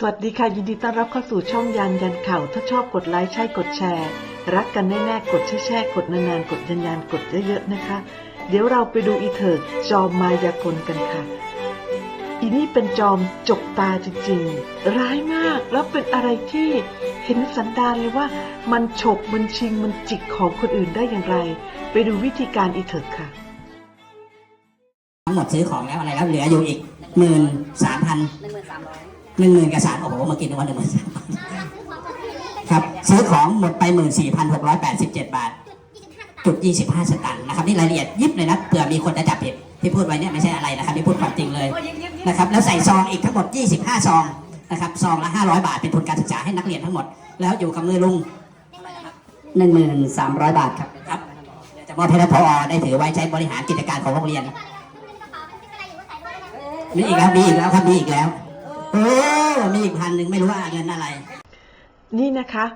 สวัสดีค่ะ ยินดีต้อนรับเข้าสู่ช่องยันยันข่าว ถ้าชอบกดไลค์ใช่กดแชร์ รักกันแน่ๆ กดแช่แช่ๆกดนานๆ กดยันยันๆ กดเยอะๆ นะคะ เดี๋ยวเราไปดูอีเถิดจอมมายากลกันค่ะ อีนี่เป็นจอมจกตาจริงๆ ร้ายมากแล้วเป็นอะไรที่เห็นสันดานเลยว่ามันฉกมันชิงมันจิกของคนอื่นได้อย่างไร ไปดูวิธีการอีเถิดค่ะ ทั้งหมดซื้อของแล้วอะไรแล้วเหลืออยู่อีกหมื่นสามพัน หนึ่งหมื่นสามร้อย หนึ่งหมื่นกับสามโอ้โหมากินวันหนึ่งหมื่นสามครับซื้อของหมดไปหมื่นสี่พันหกร้อยแปดสิบเจ็ดบาท จุดยี่สิบห้าสตางค์นะครับนี่รายละเอียดยิบเลยนะเผื่อมีคนจะจับผิดที่พูดไว้เนี่ยไม่ใช่อะไรนะครับนี่พูดความจริงเลยนะครับแล้วใส่ซองอีกทั้งหมด 25 ซองนะครับซองละ 500 บาทเป็นทุนการศึกษาให้นักเรียนทั้งหมด แล้วอยู่กับมือลุงหนึ่งหมื่นสามร้อยบาทครับครับเดี๋ยวจะมอบให้ท่านผอได้ถือไว้ใช้บริหารกิจการของโรงเรียนมีอีกแล้วมีอีกแล้วครับมีอีกแล้ว โอ้มีอีกพันหนึ่งไม่รู้ว่าเงินอะไร นี่นะคะ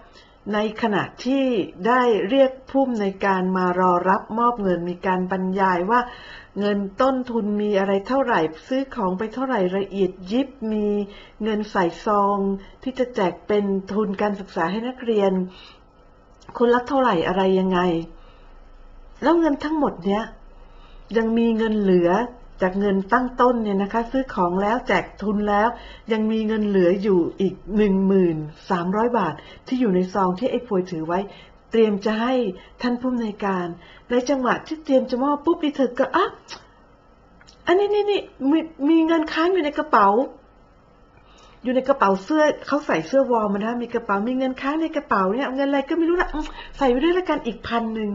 ในขณะที่ได้เรียกผู้อำนการมารอรับมอบเงินมีการบรรยายว่า เงินต้นทุนมีอะไรเท่าไหร่ ซื้อของไปเท่าไหร่ละเอียดยิบมีเงินใส่ซอง ที่จะแจกเป็นทุนการศึกษาให้นักเรียน คนละเท่าไหร่อะไรยังไง แล้วเงินทั้งหมดเนี้ยยังมีเงินเหลือ จากเงินตั้งต้นเนี่ยนะคะ ซื้อของแล้วแจกทุนแล้ว ยังมีเงินเหลืออยู่อีกหนึ่งหมื่นสามร้อยบาท ที่อยู่ในซองที่ไอ้พวยถือไว้ เตรียมจะให้ท่านผู้อำนวยการ ในจังหวะที่เตรียมจะมอบปุ๊บอีเธอก็อะอันนี้นี่นี่มีมีเงินค้างอยู่ในกระเป๋า อยู่ในกระเป๋าเสื้อเขาใส่เสื้อวอร์มนะมีกระเป๋ามีเงินค้างในกระเป๋าเนี่ยเงินอะไรก็ไม่รู้ละใส่ไว้ด้วยละกันอีกพันหนึ่ง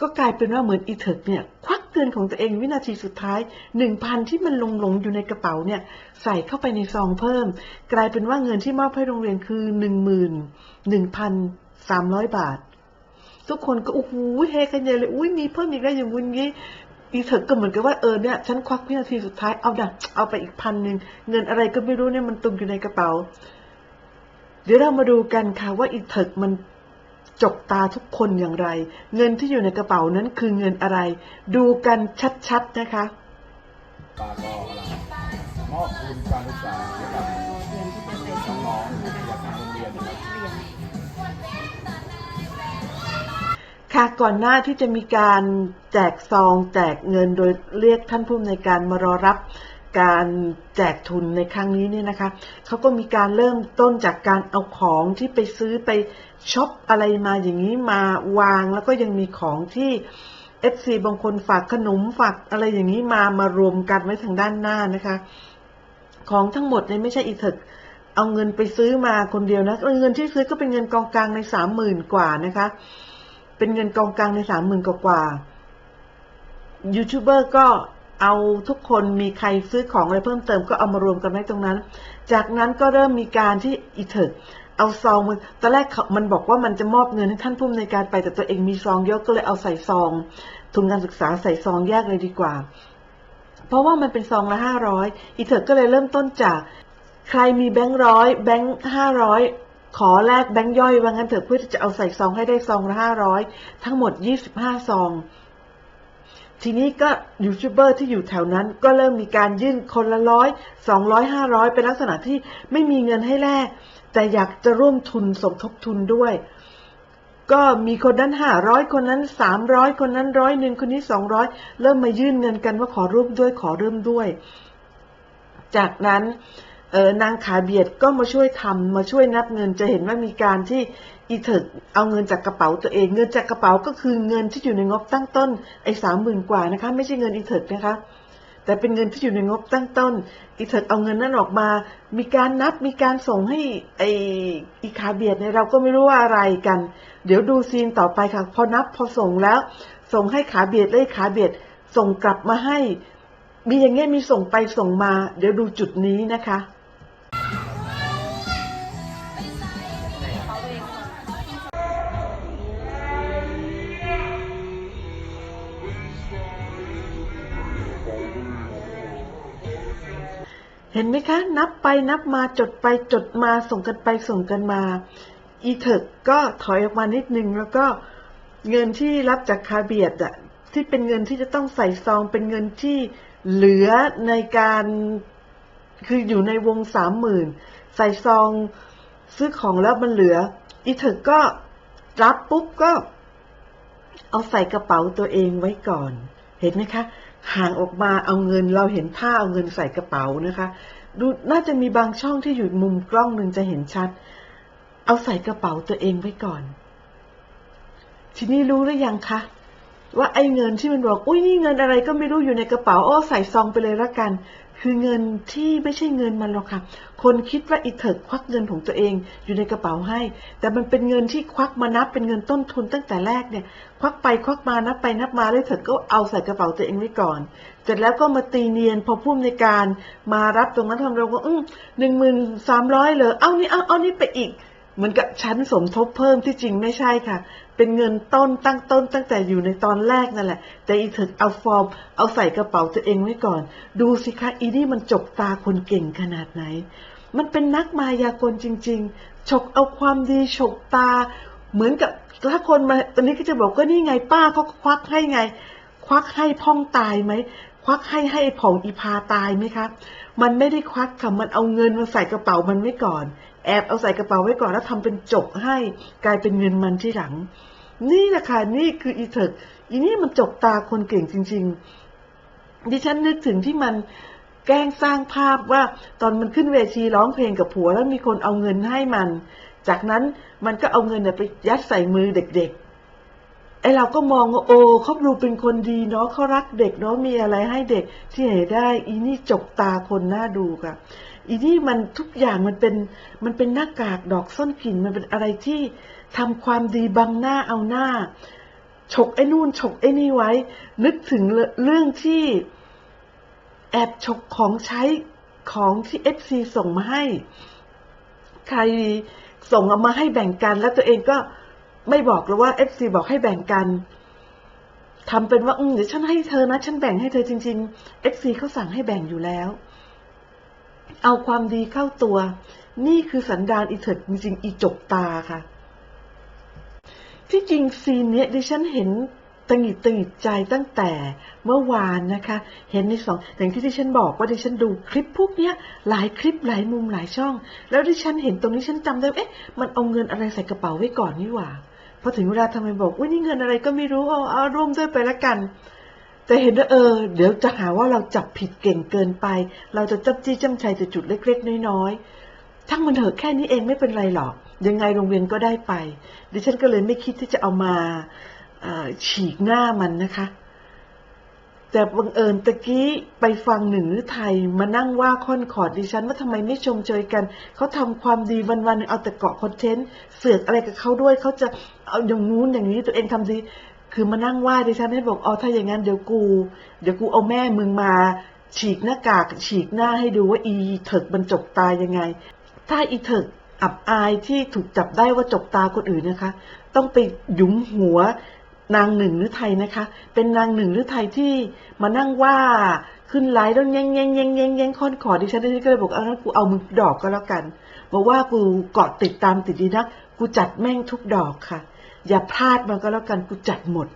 ก็กลายเป็นว่าเหมือนอีเถิกเนี่ย ค วักเงินของตัวเองวินาทีสุดท้ายหนึ่งพันที่มันลงหลงอยู่ในกระเป๋าเนี่ยใส่เข้าไปในซองเพิ่ม กลายเป็นว่าเงินที่มอบให้โรงเรียนคือหนึ่งหมื่นหนึ่งพันสามร้อยบาท ทุกคนก็โอ้โหเฮกันใหญ่เลยอุ้ยมีเพิ่มอีกแล้วอย่างวุ้นงี้อีเถิกก็เหมือนกับว่าเออเนี่ยฉันควักวินาทีสุดท้ายเอาดัะเอาไปอีกพันหนึ่งเงินอะไรก็ไม่รู้เนี่ยมันตุงอยู่ในกระเป๋า เดี๋ยวเรามาดูกันค่ะว่าอีเถิกมัน จกตาทุกคนอย่างไร เงินที่อยู่ในกระเป๋านั้นคือเงินอะไร ดูกันชัดๆนะคะปากก็กำลังมอบทุนการศึกษาให้กับน้องๆจากทางโรงเรียนนะครับค่ะก่อนหน้าที่จะมีการแจกซองแจกเงินโดยเรียกท่านผู้อำนวยการมารอรับ การแจกทุนในครั้งนี้เนี่ยนะคะเขาก็มีการเริ่มต้นจากการเอาของที่ไปซื้อไปช็อปอะไรมาอย่างนี้มาวาง แล้วก็ยังมีของที่ FC บางคนฝากขนมฝากอะไรอย่างนี้มามารวมกันไว้ทางด้านหน้านะคะ ของทั้งหมดเนี่ยไม่ใช่อีเถิกเอาเงินไปซื้อมาคนเดียวนะเงินที่ซื้อก็เป็นเงินกองกลางในสามหมื่นกว่านะคะ เป็นเงินกองกลางในสามหมื่นกว่ายูทูบเบอร์ก็ เอาทุกคนมีใครซื้อของอะไรเพิ่มเติมก็เอามารวมกันไว้ตรงนั้น จากนั้นก็เริ่มมีการที่อีเถิกเอาซองมันตอนแรกมันบอกว่ามันจะมอบเงินให้ท่านผู้อำนวยการไปแต่ตัวเองมีซองเยอะก็เลยเอาใส่ซอง ทุนการศึกษาใส่ซองแยกเลยดีกว่า เพราะว่ามันเป็นซองละห้าร้อยอีเถกก็เลยเริ่มต้นจาก ใครมีแบงค์ร้อยแบงค์ห้าร้อยขอแลกแบงค์ย่อยว่างั้นเถอะเพื่อที่จะเอาใส่ซองให้ได้ซองละห้าร้อยทั้งหมดยี่สิบห้าซอง ทีนี้ก็ยูทูบเบอร์ที่อยู่แถวนั้นก็เริ่มมีการยื่นคนละร้อยสองร้อยห้าร้อยเป็นลักษณะที่ไม่มีเงินให้แลกแต่อยากจะร่วมทุนสมทบทุนด้วย ก็มีคนนั้นห้าร้อยคนนั้นสามร้อยคนนั้นร้อยหนึ่งคนนี้สองร้อยเริ่มมายื่นเงินกันว่าขอร่วมด้วยขอเริ่มด้วย จากนั้น เออนางขาเบียดก็มาช่วยทำมาช่วยนับเงินจะเห็นว่ามีการที่อีเถิกเอาเงินจากกระเป๋าตัวเองเงินจากกระเป๋าก็คือเงินที่อยู่ในงบตั้งต้นไอ้สามหมื่นกว่านะคะไม่ใช่เงินอีเถิกนะคะแต่เป็นเงินที่อยู่ในงบตั้งต้น อีเถิกเอาเงินนั้นออกมา มีการนับมีการส่งให้ไออีขาเบียดเนี่ยเราก็ไม่รู้ว่าอะไรกัน เดี๋ยวดูซีนต่อไปค่ะ พอนับพอส่งแล้ว ส่งให้ขาเบียดเลยขาเบียดส่งกลับมาให้ มีอย่างเงี้ยมีส่งไปส่งมา เดี๋ยวดูจุดนี้นะคะ เห็นไหมคะ นับไปนับมาจดไปจดมาส่งกันไปส่งกันมาอีเถกก็ถอยออกมานิดนึง แล้วก็เงินที่รับจากคาเบียดอะที่เป็นเงินที่จะต้องใส่ซอง เป็นเงินที่เหลือในการคืออยู่ในวงสามหมื่นใส่ซองซื้อของแล้วมันเหลือ อีเถกก็รับปุ๊บก็ เอาใส่กระเป๋าตัวเองไว้ก่อน เห็นไหมคะ ห่างออกมาเอาเงินเราเห็นผ้าเอาเงินใส่กระเป๋านะคะ ดูน่าจะมีบางช่องที่อยู่มุมกล้องหนึ่งจะเห็นชัด เอาใส่กระเป๋าตัวเองไว้ก่อน ทีนี้รู้หรือยังคะว่าไอ้เงินที่มันบอก อุ้ยนี่เงินอะไรก็ไม่รู้อยู่ในกระเป๋าอ้อใส่ซองไปเลยละกัน คือเงินที่ไม่ใช่เงินมันหรอกค่ะ คนคิดว่าอีเถิกควักเงินของตัวเองอยู่ในกระเป๋าให้ แต่มันเป็นเงินที่ควักมานับเป็นเงินต้นทุนตั้งแต่แรกเนี่ย ควักไปควักมานับไปนับมาเลยเถิดก็เอาใส่กระเป๋าตัวเองไว้ก่อน เสร็จแล้วก็มาตีเนียนพอผู้มในการมารับตรงนั้นทำเราก็อืมหนึ่งหมื่นสามร้อยเลยเอานี่เอาเอานี่ไปอีก เหมือนกับชั้นสมทบเพิ่มที่จริงไม่ใช่ค่ะ เป็นเงินต้นตั้งต้นตั้งแต่อยู่ในตอนแรกนั่นแหละ แต่อีถึกเอาฟอร์ม เอาใส่กระเป๋าตัวเองไว้ก่อน ดูสิคะอีนี่มันจกตาคนเก่งขนาดไหน มันเป็นนักมายากลจริง ๆ ฉกเอาความดีฉกตา เหมือนกับถ้าคนมาตอนนี้ก็จะบอกก็นี่ไงป้าเขาควักให้ไง ควักให้พ่องตายไหม ควักให้ให้ผ่องอีพาตายไหมคะ มันไม่ได้ควักค่ะ มันเอาเงินมาใส่กระเป๋ามันไว้ก่อน แอบเอาใส่กระเป๋าไว้ก่อนแล้วทำเป็นจกให้กลายเป็นเงินมันที่หลัง นี่แหละค่ะ นี่คืออีเถิกอีนี่มันจกตาคนเก่งจริง ๆ ดิฉันนึกถึงที่มันแกล้งสร้างภาพว่าตอนมันขึ้นเวทีร้องเพลงกับผัวแล้วมีคนเอาเงินให้มัน จากนั้นมันก็เอาเงินเนี่ยไปยัดใส่มือเด็กๆ ไอเราก็มองว่าโอ้เขาดูเป็นคนดีเนาะเขารักเด็กเนาะมีอะไรให้เด็กที่ไหนได้ อีนี่จกตาคนน่าดูค่ะ อีนี่มันทุกอย่างมันเป็นมันเป็นหน้ากากดอกส้นกลิ่นมันเป็นอะไรที่ทำความดีบังหน้าเอาหน้า ฉกไอ้นู่นฉกไอ้นี่ไว้ นึกถึงเรื่องที่แอบฉกของใช้ของที่เอฟซีส่งมาให้ ใครส่งเอามาให้แบ่งกันแล้วตัวเองก็ ไม่บอกเลยว่าเอฟซีบอกให้แบ่งกันทำเป็นว่าอืมเดี๋ยวฉันให้เธอนะ ฉันแบ่งให้เธอจริงๆเอฟซีเขาสั่งให้แบ่งอยู่แล้ว เอาความดีเข้าตัว นี่คือสันดานอีเถิดจริงๆอีจกตาค่ะ ที่จริงซีนเนี้ยดิฉันเห็นตังหิดตังหิดใจตั้งแต่เมื่อวานนะคะ เห็นในสองอย่างที่ดิฉันบอกว่าดิฉันดูคลิปพวกเนี้ย หลายคลิปหลายมุมหลายช่อง แล้วดิฉันเห็นตรงนี้ฉันจำได้ว่าเอ๊ะมันเอาเงินอะไรใส่กระเป๋าไว้ก่อนนี่หว่า พอถึงเวลาทำไมบอกว่านี่เงินอะไรก็ไม่รู้เอาเอาร่วมด้วยไปละกัน แต่เห็นว่าเออ เดี๋ยวจะหาว่าเราจับผิดเก่งเกินไป เราจะจับจี้จ้ำชัยแต่จุดเล็ก ๆ น้อยๆทั้งมันเถอะแค่นี้เองไม่เป็นไรหรอก ยังไงโรงเรียนก็ได้ไป ดิฉันก็เลยไม่คิดที่จะเอามาฉีกหน้ามันนะคะ แต่บังเอิญตะกี้ไปฟังหนึ่งหรือไทยมานั่งว่าค่อนขอดดิฉันว่าทำไมไม่ชมเชยกัน เขาทำความดีวันๆหนึ่งเอาแต่เกาะคอนเทนต์เสือกอะไรกับเขาด้วยเขาจะเอาอย่างงู้นอย่างนี้ตัวเองทำดี คือมานั่งว่าดิฉันให้บอกอ๋อถ้าอย่างนั้นเดี๋ยวกู เดี๋ยวกูเอาแม่มึงมา ฉีกหน้ากากฉีกหน้าให้ดูว่าอีเถิกมันจกตายยังไง ถ้าอีเถิกอับอายที่ถูกจับได้ว่าจกตาคนอื่นนะคะ ต้องไปหยุมหัว นางหนึ่งหรือไทยนะคะ เป็นนางหนึ่งหรือไทยที่มานั่งว่าขึ้นไลน์แล้วแย่งแย่งแย่งแย่งแย่งค้อนขอดิฉันดิฉันก็เลยบอกเอางั้นกูเอามือดอกก็แล้วกันบอกว่ากูเกาะติดตามติดดีนัก กูจัดแม่งทุกดอกค่ะ อย่าพลาดมันก็แล้วกันกูจัดหมด